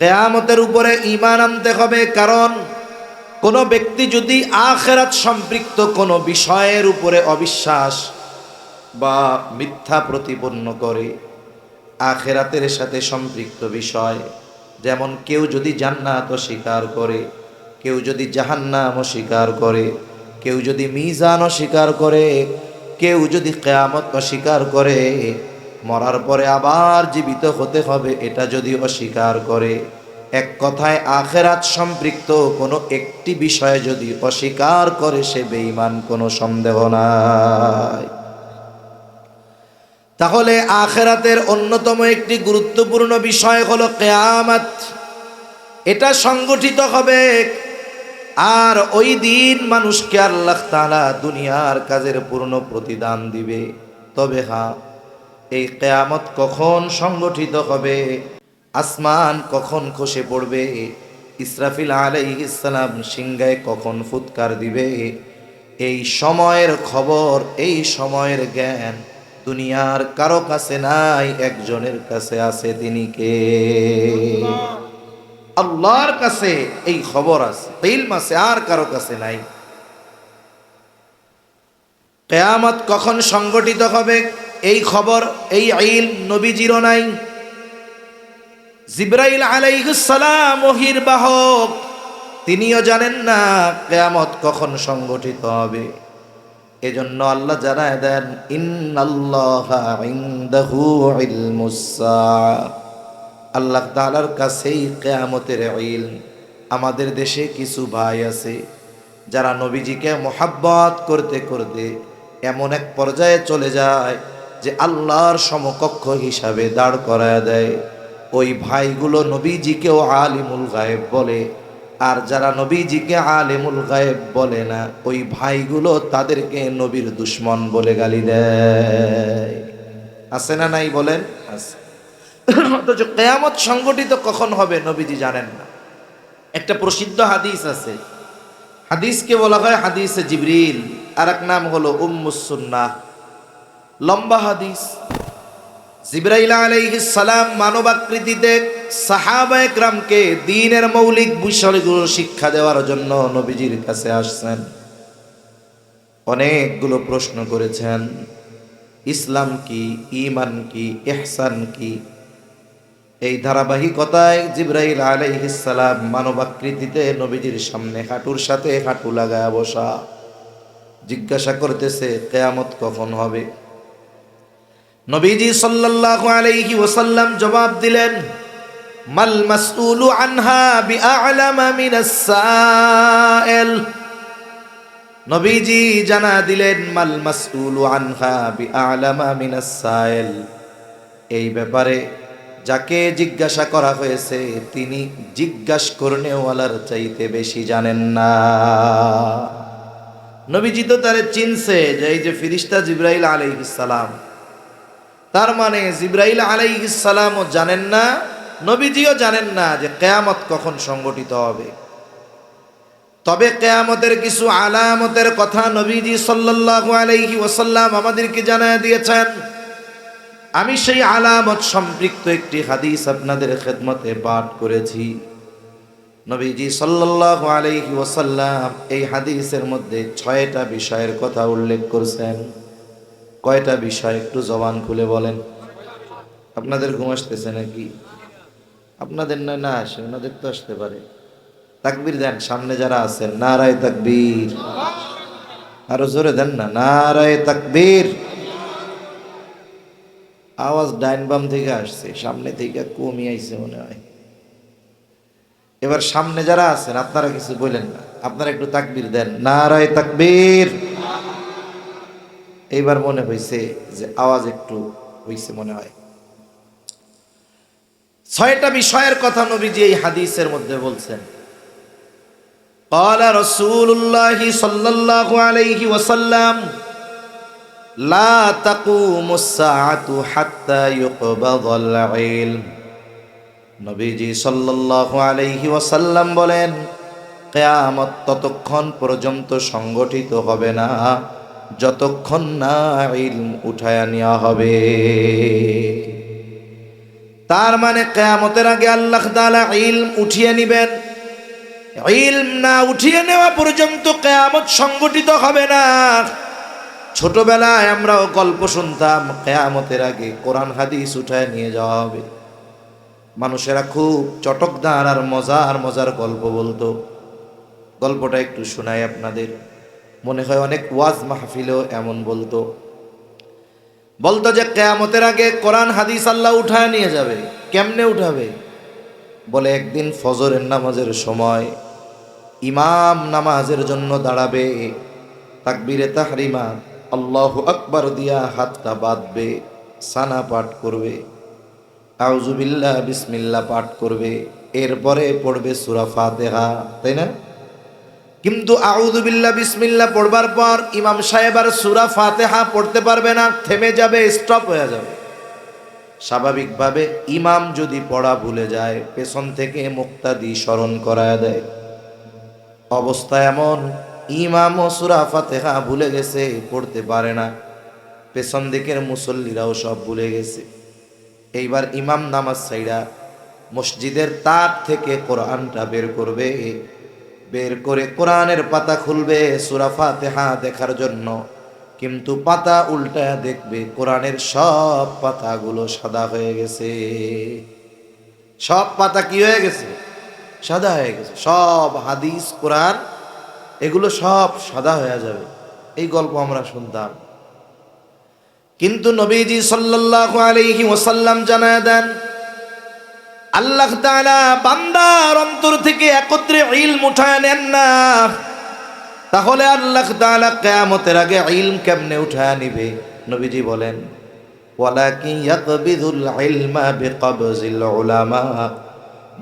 কেয়ামতের উপরে ইমান আনতে হবে, কারণ কোনো ব্যক্তি যদি আখেরাত সম্পৃক্ত কোনো বিষয়ের উপরে অবিশ্বাস বা মিথ্যা প্রতিপন্ন করে আখেরাতের সাথে সম্পৃক্ত বিষয়, যেমন কেউ যদি জান্নাত অস্বীকার করে, কেউ যদি জাহান্নাম অস্বীকার করে, কেউ যদি মিজান অস্বীকার করে, কেউ যদি কেয়ামত অস্বীকার করে মরার পরে আবার জীবিত হতে হবে, এটা যদি অস্বীকার করে। এক কথায়, আখেরাত সম্পৃক্ত কোনো একটি বিষয়ে যদি অস্বীকার করে, সে বেঈমান, কোনো সন্দেহ নাই। তাহলে আখেরাতের অন্যতম একটি গুরুত্বপূর্ণ বিষয় হলো কেয়ামত। এটা সংগঠিত হবে আর ওই দিন মানুষকে আল্লাহ তাআলা দুনিয়ার কাজের পূর্ণ প্রতিদান দিবে। তবে হ্যাঁ এই কেয়ামত কখন সংগঠিত হবে? আসমান কখন খসে পড়বে? ইসরাফিল আলাইহিসসালাম সিংহায় কখন ফুৎকার দিবে? এই সময়ের খবর, এই সময়ের জ্ঞান দুনিয়ার কারও কাছে নাই, একজনের কাছে আছে তিনি কে? আল্লাহর কাছে এই খবর আছে, ইলম আছে, আর কারও কাছে নাই। কেয়ামত কখন সংগঠিত হবে? এই খবর, এই আইল নবীজিরও নাই। জিব্রাইল আলাইহিসসালাম ওহির বাহক, তিনিও জানেন না কেয়ামত কখন সংগঠিত হবে। এজন্য আল্লাহ জানায় দেন আল্লাহ তাআলার কাছেই কেয়ামতের ইলম আমাদের দেশে কিছু ভাই আছে, যারা নবীজিকে মোহাব্বত করতে করতে এমন এক পর্যায়ে চলে যায় যে আল্লাহর সমকক্ষ হিসাবে দাঁড় করায় দেয়। ওই ভাইগুলো নবীজিকেও আলিমুল গায়েব বলে, আর যারা নবীজিকে আলিমুল গায়েব বলে না, ওই ভাইগুলো তাদেরকে নবীর দুশ্মন বলে গালি দেয়। আছে না নাই বলেন? অথচ কেয়ামত সংগঠিত কখন হবে নবীজি জানেন না। একটা প্রসিদ্ধ হাদিস আছে। হাদিসকে বলা হয় হাদিসে জিবরিল। আর এক নাম হলো উম্মুসুন্নাহ লম্বা হাদিস। জিব্রাইল আলাইহিস সালাম মানবাকৃতিতে সাহাবা একরামকে দ্বীনের মৌলিক বিষয়গুলো শিক্ষা দেওয়ার জন্য নবীজির কাছে আসছেন। অনেকগুলো প্রশ্ন করেছেন। ইসলাম কি ইমান কি, ইহসান কি? এই ধারাবাহিকতায় জিব্রাইল আলাইহিস সালাম মানবাকৃতিতে নবীজির সামনে হাঁটুর সাথে হাঁটু লাগায় বসা। জিজ্ঞাসা করতেছে, কেয়ামত কখন হবে? নবীজি সাল্লাল্লাহু আলাইহি ওয়াসাল্লাম জবাব দিলেন, মাল মাসউলু আনহা বিআলামা মিনাস সাইল। নবীজি জানা দিলেন, মাল মাসউলু আনহা বিআলামা মিনাস সাইল। এই ব্যাপারে যাকে জিজ্ঞাসা করা হয়েছে, তিনি জিজ্ঞাস করনেওয়ালার চাইতে বেশি জানেন না। নবীজি তো তারে চিনছে যে এই যে ফিরিস্তা জিব্রাইল আলাইহিস সালাম তার মানে জিব্রাইল আলাইহিসালামও জানেন না, নবীজিও জানেন না যে কেয়ামত কখন সংগঠিত হবে। তবে কেয়ামতের কিছু আলামতের কথা নবীজি সাল্লাল্লাহু আলাইহি ওয়াসাল্লাম আমাদেরকে জানায় দিয়েছেন। আমি সেই আলামত সম্পৃক্ত একটি হাদিস আপনাদের খেদমতে পাঠ করেছি। নবীজি সাল্লাল্লাহু আলাইহি ওয়াসাল্লাম এই হাদিসের মধ্যে ছয়টা বিষয়ের কথা উল্লেখ করছেন। কয়টা বিষয় একটু জবান খুলে বলেন। আপনাদের ঘুম আসতেছে নাকি? আপনাদের না না আসে, ওনাদের তো আসতে পারে। তাকবীর দেন, সামনে যারা আছেন, নারায় তাকবীর। আরও জোরে দেন না, নারায় তাকবীর। আওয়াজ ডাইন বাম থেকে আসছে, সামনে থেকে কমই আইছে মনে হয়। এবার সামনে যারা আছেন, আপনারা কিছু বলেন না। আপনারা একটু তাকবীর দেন, নারায় তাকবীর। এইবার মনে হয়েছে যে আওয়াজ একটু হয়েছে মনে হয় ছয়টা বিষয়ের কথা নবীজি এই হাদিসের মধ্যে বলছেন قال رسول الله صلى الله عليه وسلم لا تقوم الساعة حتى يقبض العلم নবীজি সাল্লাল্লাহু আলাইহি ওয়াসাল্লাম বলেন কিয়ামত ততক্ষণ পর্যন্ত সংগঠিত হবে না যতক্ষণ না ইলম উঠায়া নেওয়া হবে। তার মানে কেয়ামতের আগে আল্লাহ তাআলা ইলম উঠিয়ে নিবেন। ইলম না উঠিয়ে নেওয়া পর্যন্ত কেয়ামত সংগঠিত হবে না। ছোটবেলায় আমরাও গল্প শুনতাম, কেয়ামতের আগে কোরআন, হাদিস উঠায় নিয়ে যাওয়া হবে। মানুষেরা খুব চটকদার আর মজার মজার গল্প বলতো। গল্পটা একটু শোনাই আপনাদের। মনে হয় অনেক ওয়াজ মাহফিলেও এমন বলতো। বলতো যে কেয়ামতের আগে কোরআন, হাদিস আল্লাহ উঠায় নিয়ে যাবে। কেমনে উঠাবে? বলে একদিন ফজরের নামাজের সময় ইমাম নামাজের জন্য দাঁড়াবে। তাকবিরে তাহরিমা, আল্লাহ আকবার দিয়া হাতটা বাঁধবে, সানা পাঠ করবে। আউজুবিল্লাহ বিসমিল্লা পাঠ করবে। এরপরে পড়বে সুরা ফাতেহা, তাই না? কিন্তু আউদুবিল্লা বিসমিল্লা পড়বার পর ইমাম সাহেব আর সুরা ফাতেহা পড়তে পারবে না, থেমে যাবে স্টপ হয়ে যাবে। স্বাভাবিকভাবে ইমাম যদি পড়া ভুলে যায়, পেছন থেকে মুক্তাদি স্মরণ করায় দেয়। অবস্থা এমন ইমাম ও সুরা ফাতেহা ভুলে গেছে, পড়তে পারে না। পেছন দিকের মুসল্লিরাও সব ভুলে গেছে। এইবার ইমাম নামাজ সাইরা মসজিদের তার থেকে কোরআনটা বের করবে। বের করে কোরআনের পাতা খুলবে সুরা ফাতেহা দেখার জন্য। কিন্তু পাতা উল্টায় দেখবে কোরআনের সব পাতাগুলো সাদা হয়ে গেছে। সব পাতা কি হয়ে গেছে? সাদা হয়ে গেছে। সব হাদিস, কোরআন, এগুলো সব সাদা হয়ে যাবে। এই গল্প আমরা শুনতাম। কিন্তু নবীজি সাল্লাল্লাহু আলাইহি ওয়াসাল্লাম জানায় দেন আল্লাহ তাআলা বান্দার অন্তর থেকে একত্রে ইলম উঠায় নেন না। তাহলে আল্লাহ তাআলা কিয়ামতের আগে ইলম কেমনে উঠায় নিবে? নবীজি বলেন, ওয়ালাকিন ইয়াকবিদুল ইলমা বিকবজিল উলামা।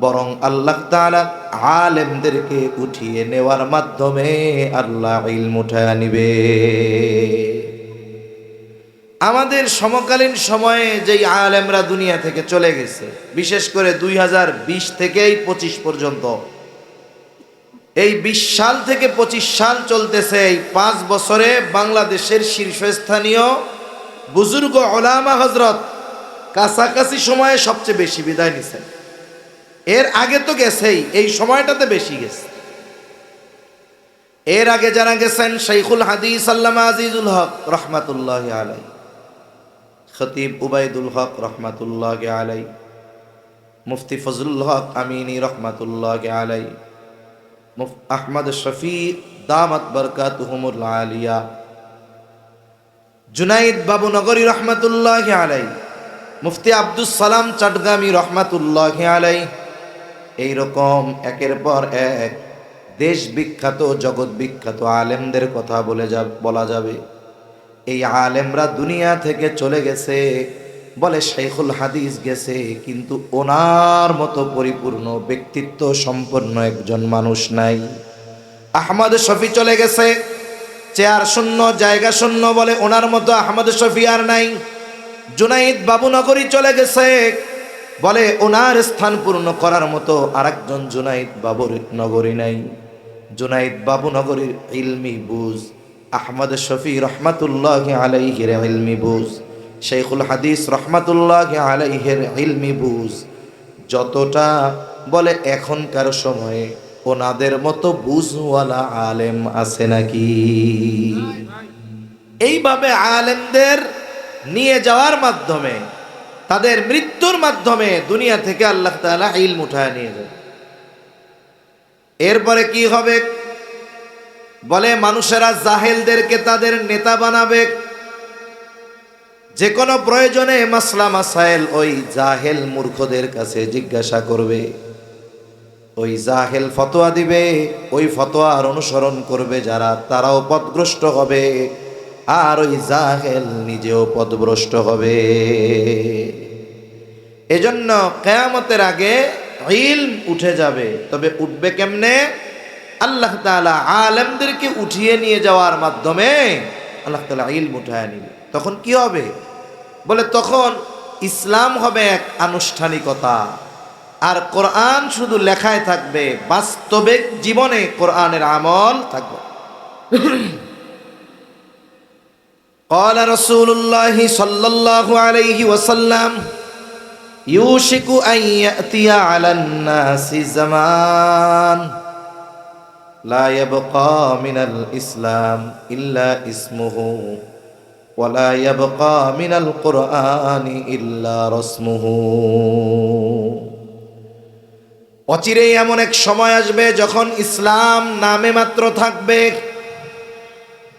বরং আল্লাহ তাআলা আলেমদেরকে উঠিয়ে নেওয়ার মাধ্যমে আল্লাহ ইলম উঠায় নিবে। আমাদের সমকালীন সময়ে যেই আলেমরা দুনিয়া থেকে চলে গেছে, বিশেষ করে দুই হাজার বিশ থেকেই পঁচিশ পর্যন্ত, এই বিশ সাল থেকে পঁচিশ সাল চলতেছে এই পাঁচ বছরে বাংলাদেশের শীর্ষস্থানীয় বুজুর্গ ওলামা হজরত কাছাকাছি সময়ে সবচেয়ে বেশি বিদায় নিছেন। এর আগে তো গেছেই, এই সময়টাতে বেশি গেছে। এর আগে যারা গেছেন, শাইখুল হাদিস আল্লামা আজিজুল হক, রহমাতুল্লাহ আলাই খতিব উবাইদুল হক রহমাতুল্লাহ আলাই মুফতি ফজলুল হক আমিনী রহমাতুল্লাহ আলাই আহমদ শফি দামত বরকাতুহুমুল আলিয়া, জুনাইদ বাবু নগরী রহমাতুল্লাহ আলাই মুফতি আব্দুস সালাম চটগামী রহমাতুল্লাহ আলাই এইরকম একের পর এক দেশ বিখ্যাত, জগৎ বিখ্যাত আলেমদের কথা বলে যা বলা যাবে। এই আলেমরা দুনিয়া থেকে চলে গেছে। বলে শেখুল হাদিস গেছে, কিন্তু ওনার মতো পরিপূর্ণ ব্যক্তিত্ব সম্পন্ন একজন মানুষ নাই। আহমদ শফি চলে গেছে, চেয়ার শূন্য, জায়গা শূন্য বলে ওনার মতো আহমদ শফি আর নাই। জুনাইদ বাবুনগরী চলে গেছে, বলে ওনার স্থান পূর্ণ করার মতো আরেকজন জুনাইদ বাবুর নগরী নাই। জুনাইদ বাবুনগরীর ইলমি বুঝ আহমদ শফি রহমাতুল্লাহ আলাইহির ইলমি বুঝ শেখুল হাদিস রহমাতুল্লাহ আলাইহের ইলমি বুঝ যতটা বলে এখনকার সময়ে, ওনাদের মতো বুঝওয়ালা আলেম আছে নাকি? এইভাবে আলেমদের নিয়ে যাওয়ার মাধ্যমে, তাদের মৃত্যুর মাধ্যমে দুনিয়া থেকে আল্লাহ তাআলা ইলম উঠায় নিয়ে যাবে এরপরে কি হবে? বলে, মানুষেরা জাহেলদেরকে তাদের নেতা বানাবে। যে কোনো প্রয়োজনে মাসলা মাসাইল ওই জাহেল মূর্খদের কাছে জিজ্ঞাসা করবে। ওই জাহেল ফতোয়া দিবে, ওই ফতোয়ার অনুসরণ করবে যারা তারাও পদগ্রস্ত হবে আর ওই জাহেল নিজেও পদভ্রষ্ট হবে। এজন্য কেয়ামতের আগে ইলম উঠে যাবে, তবে উঠবে কেমনে? আল্লাহ তাআলা আলেমদেরকে উঠিয়ে নিয়ে যাওয়ার মাধ্যমে আল্লাহ তাআলা ইলম উঠায় নিবে তখন কি হবে বলে তখন ইসলাম হবে এক আনুষ্ঠানিকতা আর কোরআন শুধু লেখায় থাকবে বাস্তবিক জীবনে কোরআনের আমল থাকবে قال رسول الله صلى الله عليه وسلم ইউশিকু আন ইয়াতিয়া আলান নাসি জামান লা ইয়াবকা মিনাল ইসলাম ইল্লা ইসমুহু ওয়ালা ইয়াবকা মিনাল কুরআনি ইল্লা রসমুহু। অচিরেই এমন এক সময় আসবে যখন ইসলাম নামে মাত্র থাকবে।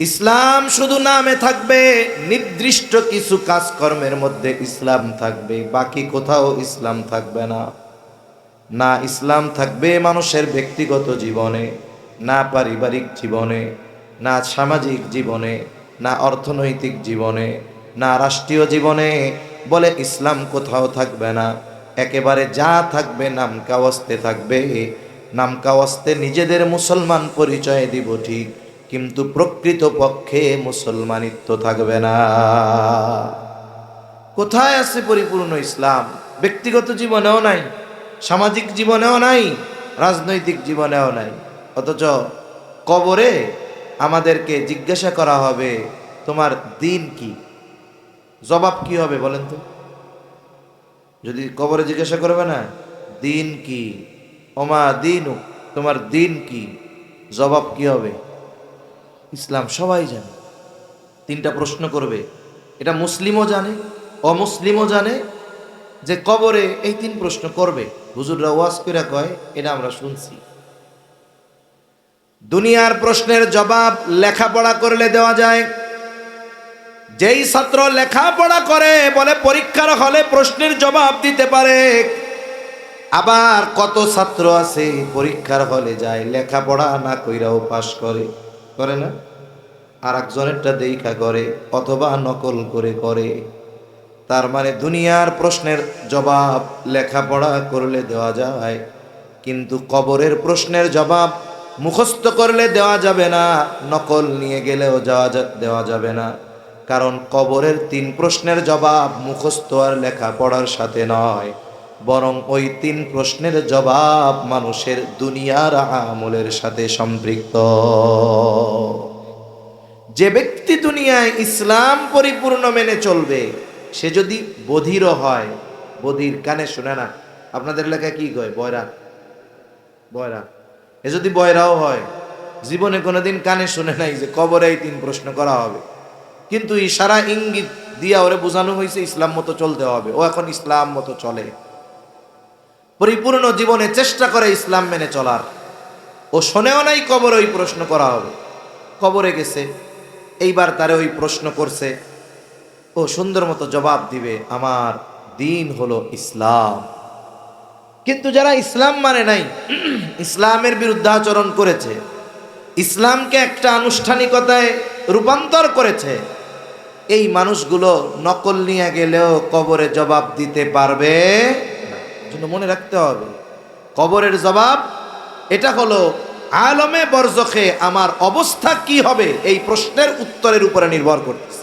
ইসলাম শুধু নামে থাকবে, নির্দিষ্ট কিছু কাজকর্মের মধ্যে ইসলাম থাকবে, বাকি কোথাও ইসলাম থাকবে না। না ইসলাম থাকবে মানুষের ব্যক্তিগত জীবনে। না পারিবারিক জীবনে, না সামাজিক জীবনে, না অর্থনৈতিক জীবনে, না রাষ্ট্রীয় জীবনে বলে ইসলাম কোথাও থাকবে না। একেবারে যা থাকবে নাম কাওয়াস্তে থাকবে। নাম কাওয়াস্তে নিজেদের মুসলমান পরিচয় দিব ঠিক, কিন্তু প্রকৃত পক্ষে মুসলমানিত্ব থাকবে না। কোথায় আছে পরিপূর্ণ ইসলাম? ব্যক্তিগত জীবনেও নাই, সামাজিক জীবনেও নাই, রাজনৈতিক জীবনেও নাই। অথচ কবরে আমাদেরকে জিজ্ঞাসা করা হবে, তোমার দিন কি? জবাব কি হবে বলেন তো? যদি কবরে জিজ্ঞাসা করবে না, দিন কি? ওমা দিন, তোমার দিন কি? জবাব কি হবে? ইসলাম সবাই জানে। তিনটা প্রশ্ন করবে। এটা মুসলিমও জানে, অমুসলিমও জানে যে কবরে এই তিন প্রশ্ন করবে। হুজুররা ওয়াজ করে কয়, এটা আমরা শুনছি। দুনিয়ার প্রশ্নের জবাব লেখাপড়া করলে দেওয়া যায়। যেই ছাত্র লেখাপড়া করে, বলে পরীক্ষার হলে প্রশ্নের জবাব দিতে পারে। আবার কত ছাত্র আছে, পরীক্ষার হলে যায়, লেখাপড়া না কইরাও পাশ করে। করে না? আর একজনেরটা দেখা করে, অথবা নকল করে করে। তার মানে দুনিয়ার প্রশ্নের জবাব লেখাপড়া করলে দেওয়া যায়। কিন্তু কবরের প্রশ্নের জবাব মুখস্থ করলে দেওয়া যাবে না, নকল নিয়ে গেলেও যাওয়া দেওয়া যাবে না। কারণ কবরের তিন প্রশ্নের জবাব মুখস্থ আর লেখাপড়ার সাথে নয়। বরং ওই তিন প্রশ্নের জবাব মানুষের দুনিয়ার আমলের সাথে সম্পৃক্ত। যে ব্যক্তি দুনিয়ায় ইসলাম পরিপূর্ণ মেনে চলবে, সে যদি বধিরও হয়, বধির কানে শুনে না। আপনাদের এলাকায় কি কয়? বয়রা? বয়রা? এ যদি বয়রাও হয়, জীবনে কোনোদিন কানে শুনে নাই যে কবরে এই তিন প্রশ্ন করা হবে। কিন্তু ইশারা ইঙ্গিত দিয়া ওরে বোঝানো হয়েছে ইসলাম মতো চলতে হবে। ও এখন ইসলাম মতো চলে। পরিপূর্ণ জীবনে চেষ্টা করে ইসলাম মেনে চলার। ও শোনেও নাই কবরে ওই প্রশ্ন করা হবে। কবরে গেছে, এইবার তারে ওই প্রশ্ন করছে। ও সুন্দর মতো জবাব দিবে, আমার দিন হলো ইসলাম। কিন্তু যারা ইসলাম মানে নাই, ইসলামের বিরুদ্ধে আচরণ করেছে, ইসলামকে একটা আনুষ্ঠানিকতায় রূপান্তর করেছে, এই মানুষগুলো নকল নিয়ে গেলেও কবরে জবাব দিতে পারবে। জন্য মনে রাখতে হবে, কবরের জবাব, এটা হলো আলমে বরজখে আমার অবস্থা কি হবে, এই প্রশ্নের উত্তরের উপরে নির্ভর করতেছে